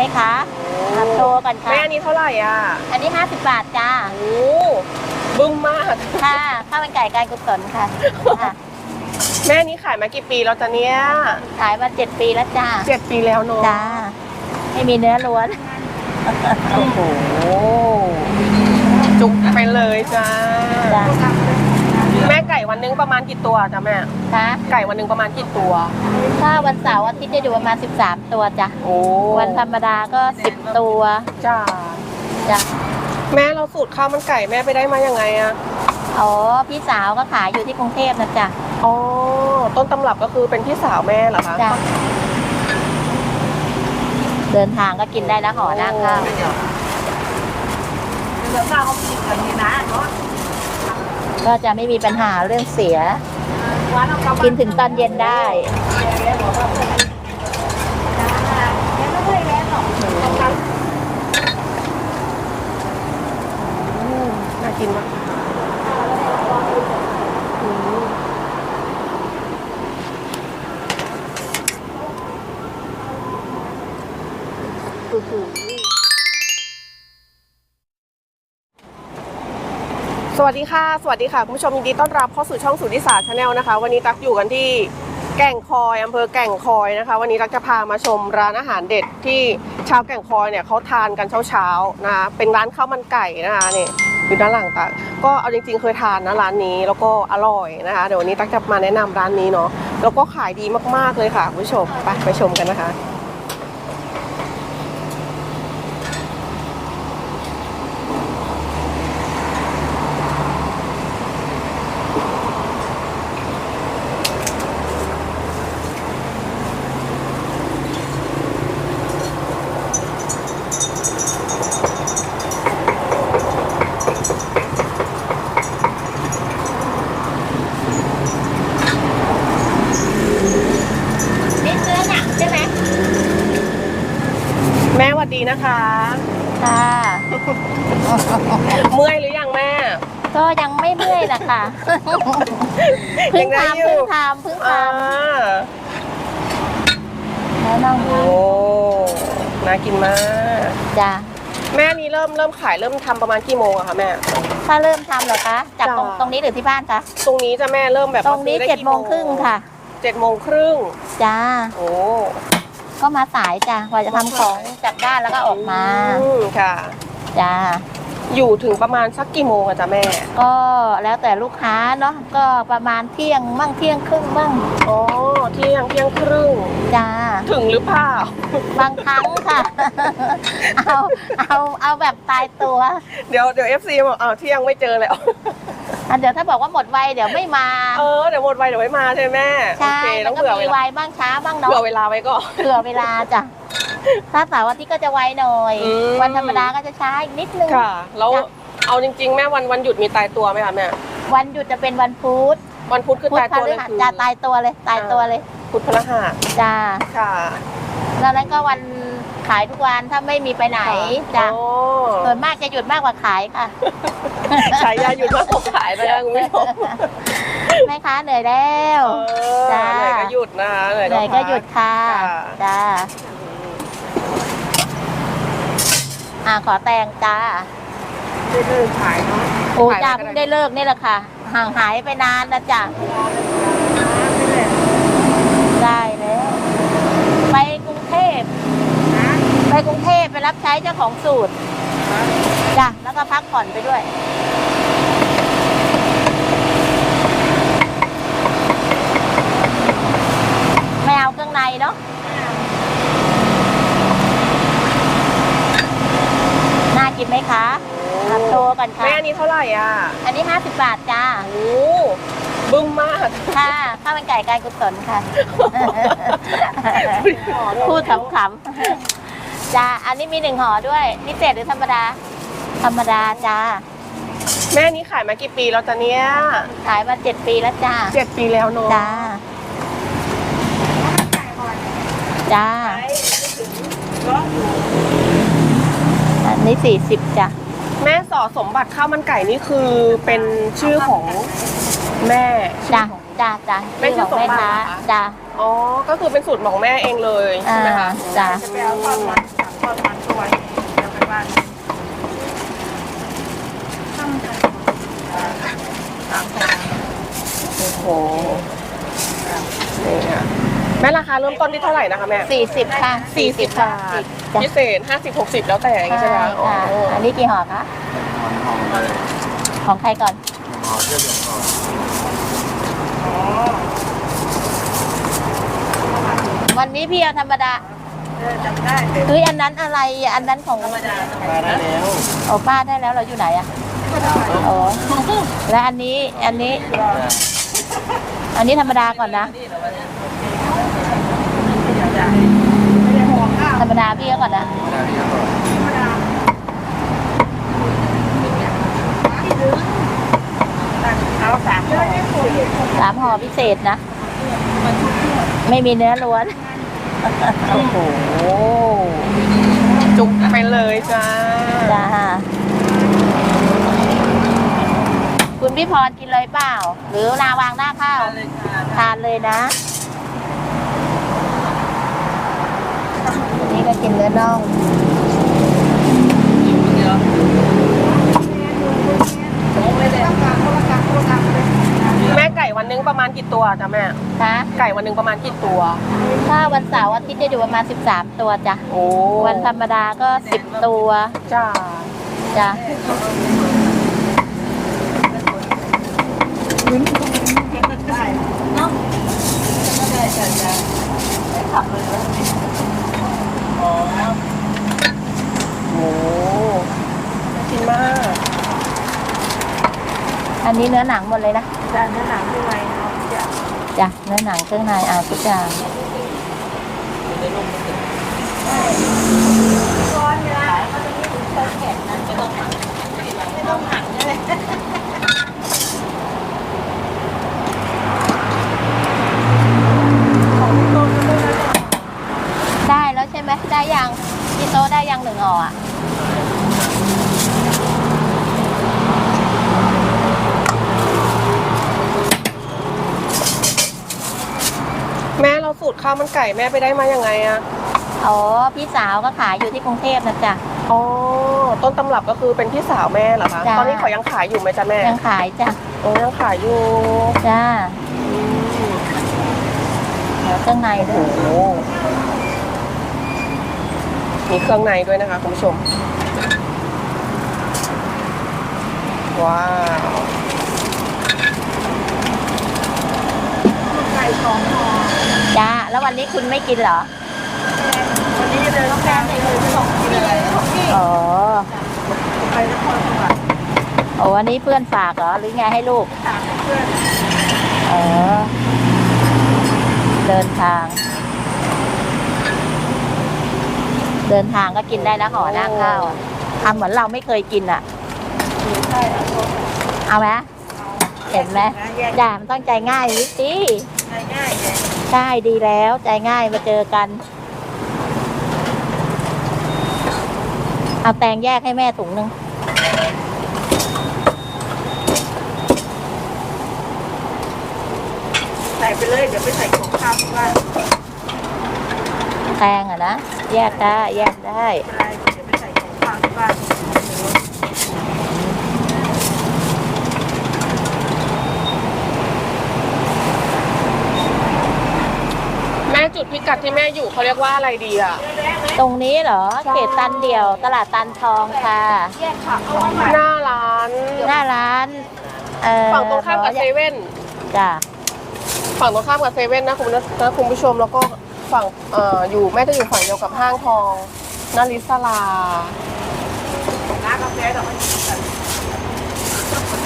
ไหมคะรับโชว์กันค่ะ แม่อันนี้เท่าไหร่อะ อันนี้ 50 บาทจ้า โอ้บึ้มมาก ค่ะข้าวมันไก่การกุศลค่ะค่ะแม่นี้ขายมากี่ปีแล้วจ๊ะเนี่ยขายมา7ปีแล้วจ้าเจ็ดปีแล้วเนอะจ้าไม่มีเนื้อล้วน โอ้โห จุกไปเลยจ้า จ้าแม่ ไก่วันหนึงประมาณกี่ตัวจ้ะแม่ค่ะไก่วันหนึงประมาณกี่ตัว ถ้าวันเสาร์อาทิตย์จะอยู่ประมาณ 13 ตัวจ้ะ โอ้วันธรรมดาก็ 10 ตัวจ้าจ้ะ แม่เราสูตรข้าวมันไก่แม่ไปได้มายังไงอะอ๋อ พี่สาวก็ขายอยู่ที่กรุงเทพนะจ้ะ อ๋อต้นตำรับก็คือเป็นพี่สาวแม่เหรอคะจ้ะ เดินทางก็กินได้นะห่อหน้าข้าวก็ ก็จะไม่มีปัญหาเรื่องเสีย กินถึงตอนเย็นได้ น่ากินมาก วัสดีค่ะ สวัสดีค่ะคุณผู้ชมยินดีต้อนรับเข้าสู่ช่องสุทธิศาชาแนลนะคะ วันนี้ตักอยู่กันที่แก่งคอยอำเภอแก่งคอยนะคะ วันนี้ตักจะพามาชมร้านอาหารเด็ดที่ชาวแก่งคอยเนี่ยเขาทานกันเช้าๆนะคะเป็นร้านข้าวมันไก่นะคะนี่อยู่ด้านหลังตักก็เอาจริงๆเคยทานนะร้านนี้แล้วก็อร่อยนะคะ เดี๋ยววันนี้ตักจะมาแนะนำร้านนี้เนาะแล้วก็ขายดีมากๆเลยค่ะคุณผู้ชมไปไปชมกันนะคะ นี่เสื้อหนังใช่ไหม แม่หวัดดี นะคะ ค่ะ เมื่อยหรือยังแม่ ก็ยังไม่เมื่อยนะคะเพิ่ยังงได้ทำอยู่เพิ่งทำเพิ่งทอ่าำแล้วน้องโอ้น่ากินมากจ้ะแม่นี้เริ่มเริ่มขายเริ่มทำประมาณกี่โมงอะคะแม่ ถ้าเริ่มทำเหรอคะ จากตรงจ้ะตรงนี้หรือที่บ้านคะ ตรงนี้จะแม่เริ่มแบบตรงนี้าซื้อเจ็ดไกี่โมงครึ่งค่ะ เจ็ดโมงครึ่ง จ้า โอ้ ก็มาสายจ้ะกว่าจะทำของจากบ้านแล้วก็ออกมาอืมค่ะ จ้าอยู่ถึงประมาณสักกี่โมงอะจ๊ะแม่ ก็แล้วแต่ลูกค้าเนาะก็ประมาณเที่ยงมั่งเที่ยงครึ่งมั่งอ๋อเที่ยงเที่ยงครึ่ง จ้า ถึงหรือเปล่า บางครั้งค่ะ เอาเอาเอาแบบตายตัว เดี๋ยวเดี๋ยวเอฟซีบอกอ้าวเที่ยงไม่เจอแล้ว อะเดี๋ยวถ้าบอกว่าหมดไวเดี๋ยวไม่มาเออเดี๋ยวหมดไวเดี๋ยวไม่มาใช่ไหมแม่โอใช่เคมัต้อนงก็เผื่อมีเวไวลาบ้างช้าบ้างเนาะเผื่อเวลาไว้ก่อน เผื่อเวลาจ้ะถ้าเสาร์อาทิตย์ก็จะไวหน่อย อืม วันธรรมดาก็จะช้าอีกนิดนึง ค่ะ แล้วจ้ะ เอาจริง ๆ แม่วันวันหยุดมีตายตัวไหมคะแม่วันหยุดจะเป็นวันพุธวันพุธคือพุธตายพตัวเลฤยหัสคือจะตายตัวเลย ตายตัวเลยพุธพฤหัสจ้าค่ะ แล้วนั้นก็วัน ขายทุกวันถ้าไม่มีไปไหนจ้ะโอ้ส่วนมากจะหยุดมากกว่าขายค่ะ ฉายาหยุดมากกว่าขายนะคะคุณผู้ชมแม่ค้าเหนื่อยแล้วเออจ้าเหนื่อยก็หยุดนะคะเหนื่อยเหนื่อยก็หยุดค่ะค่ะจ้าอ่าขอแตงจ้าไม่เลิกขายเนาะโอ้ขายจ้าแล้วก็เพิ่งได้เลิกนี่แหละค่ะ ห่างหายไปนานนะจ้ะได้แล้ว ไปกรุงเทพ ไปกรุงเทพไปรับใช้เจ้าของสูตรจ้ะแล้วก็พักผ่อนไปด้วยไม่เอาเครื่องในเนาะน่ากินไหมคะรับโชว์กันค่ะแม่อันนี้เท่าไหร่อะ อันนี้ 50 บาทจ้าโอ้บึ้มมาก ค่ะข้าวมันไก่การกุศลค่ะ พูดขำๆ จ้า อันนี้มีหนึ่งห่อด้วย พิเศษหรือธรรมดา ธรรมดาจ้า แม่นี้ขายมากี่ปีแล้วจ๊ะเนี่ยขายมาเจ็ดปีแล้วจ้าเจ็ดปีแล้วเนาะจ้า จ้า อันนี้สี่สิบจ้ะ แม่สอสมบัติข้าวมันไก่นี่คือเป็นชื่อของแม่จ้าจ้าจ้าไม่ใช่ของแม่สมบัติค้าเหรอคะ จ้า อ๋อ ก็คือเป็นสูตรของแม่เองเลยใช่ไหมคะอ่าจ้ะอืม ทอดมันก็ไว้เดี๋ยวไปบ้านตั้งใจสามแสนโอ้โหนี่ค่ะแม่ราคาเริ่มต้นที่เท่าไหร่นะคะแม่สี่สิบค่ะสี่สิบบาทพิเศษห้าสิบหกสิบแล้วแต่อย่างงี้ใช่ไหมคะค่ะอันนี้กี่ห่อคะของใครก่อนอ๋อวันนี้พี่เอาธรรมดา จำได้เป็นเฮ้ยอันนั้นอะไรอะอันนั้นของธรรมดาธรรมมาดาได้แล้วโอ้ป้าได้แล้วเราอยู่ไหนอะโอ้และอันนี้อันนี้ อันนี้ธรรมดาก่อนนะไม่ได้ห่อข้าวธรรมดาพี่ก็ก่อนนะมาได้ที่ก่อนธรรมดาเอาสามห่อสามห่อพิเศษนะ ไม่มีเนื้อล้วน โอ้โหจุกไปเลยจ้า จ้า คุณพี่พรกินเลยเปล่า หรือลาวางหน้าข้าวเลยค่ะทานเลยนะ นี่ก็กินเนื้อน่อง เดี๋ยวผมไม่ได้ต้องการต้องการต้องการเลย แม่ไก่วันหนึงประมาณกี่ตัวจ้ะแม่คะไก่วันหนึงประมาณกี่ตัว ถ้าวันเสาร์อาทิตย์จะอยู่ประมาณ 13 ตัวจ้ะโอ้วันธรรมดาก็ 10 ตัวจ้าจ้ะได้เนาะก็ได้จ้ะจ้ะได้ขับเลยนะอ๋อโอ้น่ากินมาก อันนี้เนื้อหนังหมดเลยนะจานหนังด้วยเนาะจ้ะจ้ะเนื้อหนังเครื่องในอ่าทุกอย่างร้อนเวลาเขาจะมีถึงเติมแข็งนะไม่ต้องหันไม่ต้องหันเลยของโตก็ได้แล้วได้แล้วใช่ไหมได้ยังพี่โตะได้ยังหนึ่งห่ออะ แม่เราสู ตรข้าวมันไก่แม่ไปได้มายังไงอะอ๋อพี่สาวก็ขายอยู่ที่กรุงเทพนะจ๊ะ อ๋อต้นตำรับก็คือเป็นพี่สาวแม่เหรอคะจ้าตอนนี้เขายังขายอยู่ไหมจ๊ะแม่ยังขายจ้ะโอ้ยังขายอยู่จ้าอืมเดี๋ยวเครื่องในด้โอ้วยโหมีเครื่องในด้วยนะคะคุณผู้ชมว้าวไก่สองห่อ จ้า แล้ววันนี้คุณไม่กินเหรอ วันนี้เดินต้องการในมือสองกินอะไรสองกินอ๋อไปนครสวรรค์โอ้วันนี้เพื่อนฝากเหรอ หรือไงให้ลูกถามเพื่อนเออเดินทาง เดินทางก็กินได้นะห่อหน้าข้าวอะทำเหมือนเราไม่เคยกินอะใช่แล้วก็เอาไหมเห็นไหมแยกจ้ามันต้องใจง่ายนิ ดสิง่ายๆเลยใช่ดีแล้วใจง่ายมาเจอกัน เอาแตงแยกให้แม่ถุงหนึ่งใส่ไปเลยเดี๋ยวไปใส่ของข้าวที่บ้านแตงอะนะ แยกได้ แยกได้ ไม่เป็นไรเดี๋ยวไปใส่ของข้าวที่บ้าน ม่จุดพิกัดที่แม่อยู่เขาเรียกว่าอะไรดีอะ ตรงนี้เหรอใช่เขตตันเดี่ยว ตลาดตันทองค่ะแยกผักเอาไว้ใหม่หน้าร้าน หน้าร้านเอ่อฝั่งตรงข้ามกับเซเว่นจ้ะฝั่งตรงข้ามกับเซเว่นนะคุณนะนะคุณผู้ชมแล้วก็ฝั่งเอ่ออยู่แม่จะอยู่ฝั่งเดียวกับห้างทองนาริสลาน้ำกาแฟดอกไม้กัน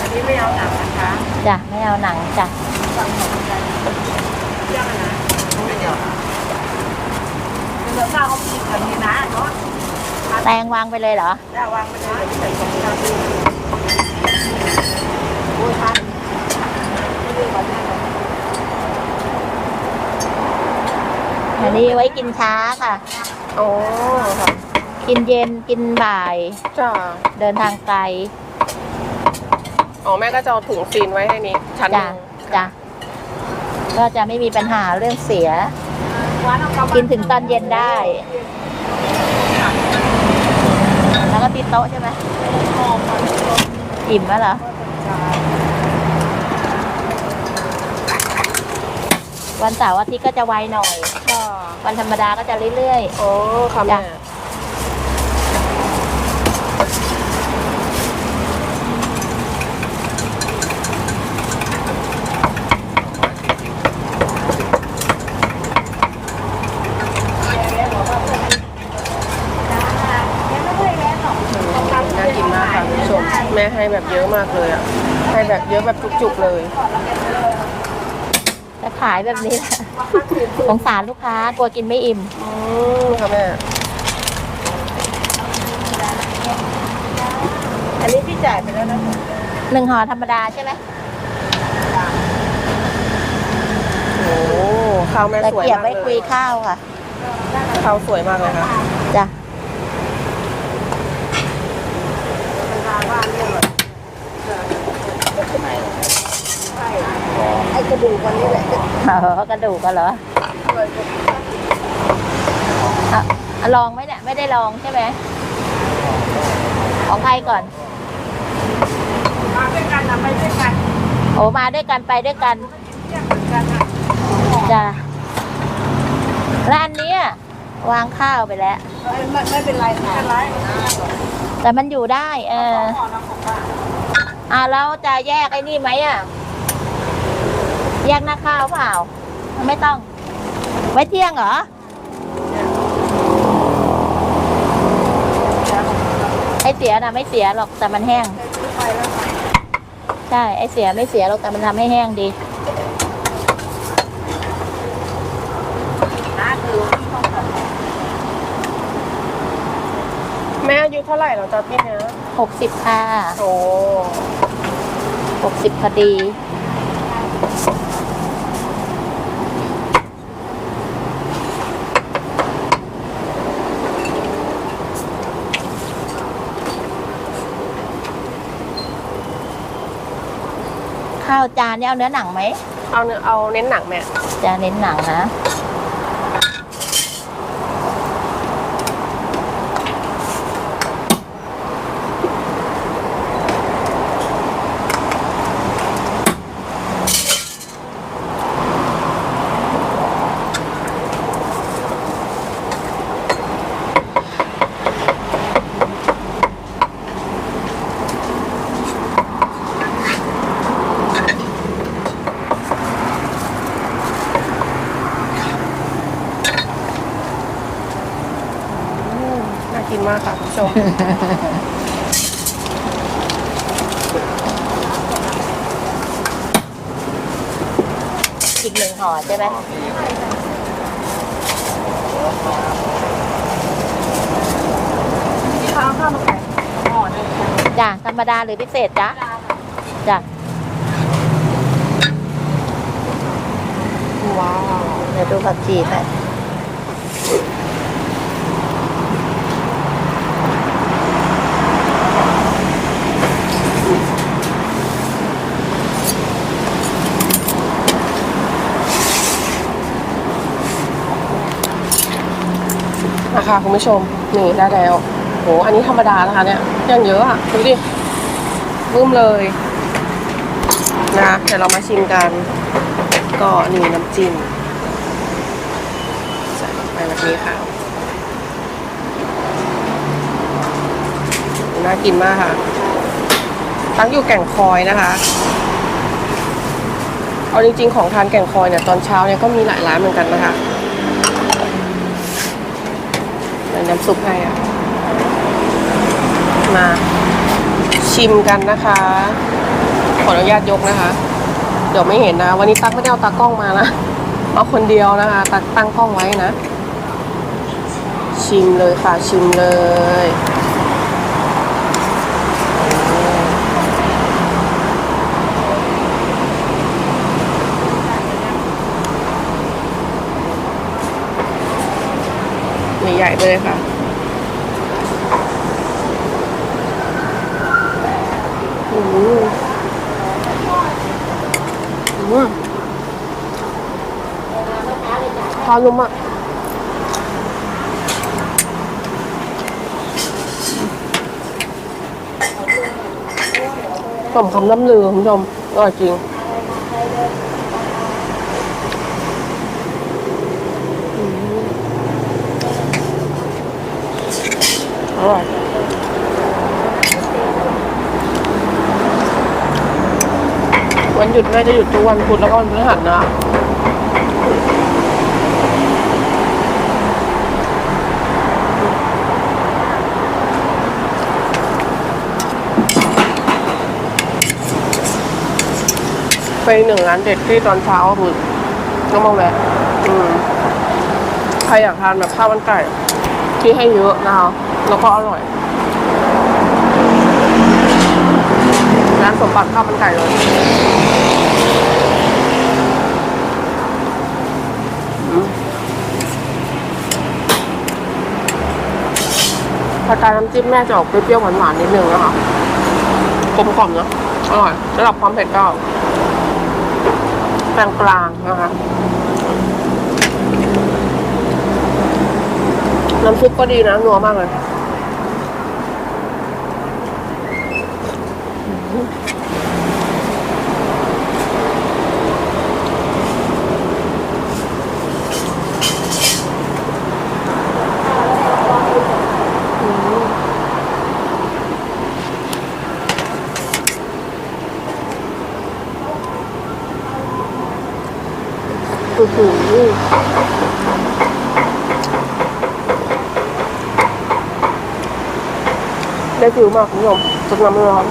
อันนี้ไม่เอาหนังนะคะ จ้ะไม่เอาหนังจ้ะ สั่งของกันเรื่องอะไรนะไม่เดี๋ยว เดี๋ยวข้าวเขากินกันนี่นะเนาะแตงวางไปเลยเหรอจะวางไปเลยเดี๋ยวไปใส่ของข้าวด้วยโอ้ยทันไม่ได้ก่อนหน้าก่อนอันนี้ไว้กินช้าค่ะอ๋อค่ะกินเย็นกินบ่าย จ้าเดินทางไกลอ๋อแม่ก็จะเอาถุงซีนไว้ให้นี้ชั้นหจ้ะนึ่ง จ้ะก็จะไม่มีปัญหาเรื่องเสียหวานเอา กลับบ้ากินถึงตอนเย็นได้เก็ติดโต๊ะใช่ไหมหอมมันรสอิ่มแล้วเหรอชาวันเสาร์อาทิตย์ก็จะไวหน่อยค่ะวันธรรมดาก็จะเรื่อยอ๋อค่ะแม่ จ้ะ น่ากินมากค่ะคุณผู้ชม แม่ ให้แบบเยอะมากเลยอะ ให้แบบเยอะแบบจุกๆเลยๆจะขายแบบนี้แหละ สงสารลูกค้ากลัวกินไม่อิ่ม อืมค่ะแม่ อันนี้พี่จ่ายไปแล้วนะคะหนึ่งห่อธรรมดาใช่ไหมโอ้ข้าวแม่แต่สวยเกียบมากไว้เลคุยยข้าวค่ะ ข้าวสวยมากเลยค่ะจ้ะ ไอ้กระดูกวันนี้แหละเออกระดูกกันเหรออะลองไหมเนี่ยไม่ได้ลองใช่ไหมของใครก่อน มาด้วยกันนะไปด้วยกัน โอ้มาด้วยกันไปด้วยกันจ้ะแล้วอันนี้วางข้าวไปแล้วไม่ไม่เป็นไรไม่เป็นไรแต่มันอยู่ได้ เอออน้ำของป้าอ่าเราจะแยกไอ้นี่ไหมอะ แยกหน้าข้าวเปล่า ไม่ต้อง ไว้เที่ยงเหรอ ไอเสียนะไม่เสียหรอกแต่มันแห้งไปแล้วค่ะใช่ ไอเสียไม่เสียหรอกแต่มันทำให้แห้งดีนะคือแม่อายุเท่าไหร่แล้วจ๊ะพี่เนี้ยหกสิบค่ะโอ้หกสิบพอดี ข้าวจานนี่เอาเนื้อหนังไหมเอาเนื้อเอาเน้นหนังแม่จะเน้นหนังนะ น่ากินมากค่ะคุณผู้ชม อีกหนึ่งห่อใช่ไหมข้าวข้าวมาไก่ห่อหนึ่งจ้ะธรรมดาหรือพิเศษจ๊ะจ้ะว้าว เดี๋ยวดูผักชีหน่ นะคะคุณผู้ชมนี่ได้แล้วโหอันนี้ธรรมดานะคะเนี่ยยังเยอะอะดูดิรุ่มเลยนะเดี๋ยวเรามาชิมกัน ก็นี่น้ำจิ้มใส่ลงไปแบบนี้ค่ะน่ากินมากค่ะตั้งอยู่แก่งคอยนะคะเอาจริงๆของทานแก่งคอยเนี่ยตอนเช้าเนี่ยก็มีหลายร้านเหมือนกันนะคะเดี๋ยว น้ำซุปให้อะมาชิมกันนะคะ ขออนุญาตยกนะคะ เดี๋ยวไม่เห็นนะ วันนี้ตั๊กไม่ได้เอาตากล้องมานะ เอาคนเดียวนะคะ ตั๊กตั้งกล้องไว้นะ ชิมเลยค่ะ ชิมเลย หญ่ไปเลยค่ะ โอ้โหพอนุ่มอะสมคำน้ำเลือคุณผู้ชมอร่อยจริง วันหยุดแม่จะหยุดทุกวันพุธแล้วก็วันพฤหัสนะไปหนึ่งร้านเด็ดที่ตอนเช้าคือต้องมาแวะอืมใครอยากทานแบบข้าวมันไก่ที่ให้เยอะนะคะแล้วก็อร่อย ร้านสมบัติข้าวมันไก่เลย สไตล์น้ำจิ้มแม่จะออกเปรี้ยวหวานๆนิดนึงนะคะกลมกล่อมเนาะอร่อยระดับความเผ็ดก็กลางๆนะคะน้ำซุปก็ดีนะนัวมากเลย อ้โหได้ฟิวมากคุณผู้ชมจุกน้ำร้อน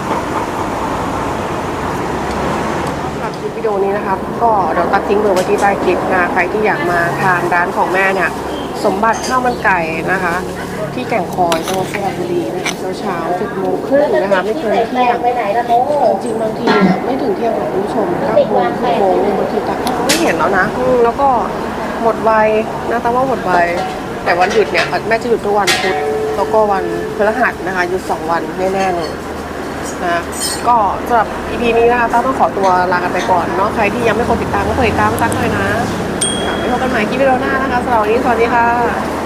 สำหรับคลิปวิดีโอนี้นะครับ ก็เดี๋ยวตัดทิ้งเบอร์ไว้ที่ใต้คลิปนะใครที่อยากมาทานร้านของแม่เนี่ย สมบัติข้าวมันไก่นะคะ ที่แก่งคอยจังหวัดสระบุรีนะคะเช้าๆเจ็ดโมงครึ่งนะคะไม่เกินเที่ยงจริงบางทีไม่ถึงเที่ยงหรอกคุณผู้ชมเก้าโมงสิบโมงบางทีตักข้าไม่เห็นแล้วนะแล้วก็หมดไวนะแต่ว่าหมดไวแต่วันหยุดเนี่ยแม่จะหยุดทุกวันพุธแล้วก็วันพฤหัสนะคะหยุดสองวันแน่ๆเลยนะก็สำหรับ EP นี้นะคะต้าต้องขอตัวลากันไปก่อนเนาะใครที่ยังไม่กดติดตามก็กดติดตามตั้งหน่อยนะไว้พบกันใหม่คลิปวิดีโอหน้านะคะสำหรับวันนี้สวัสดีค่ะ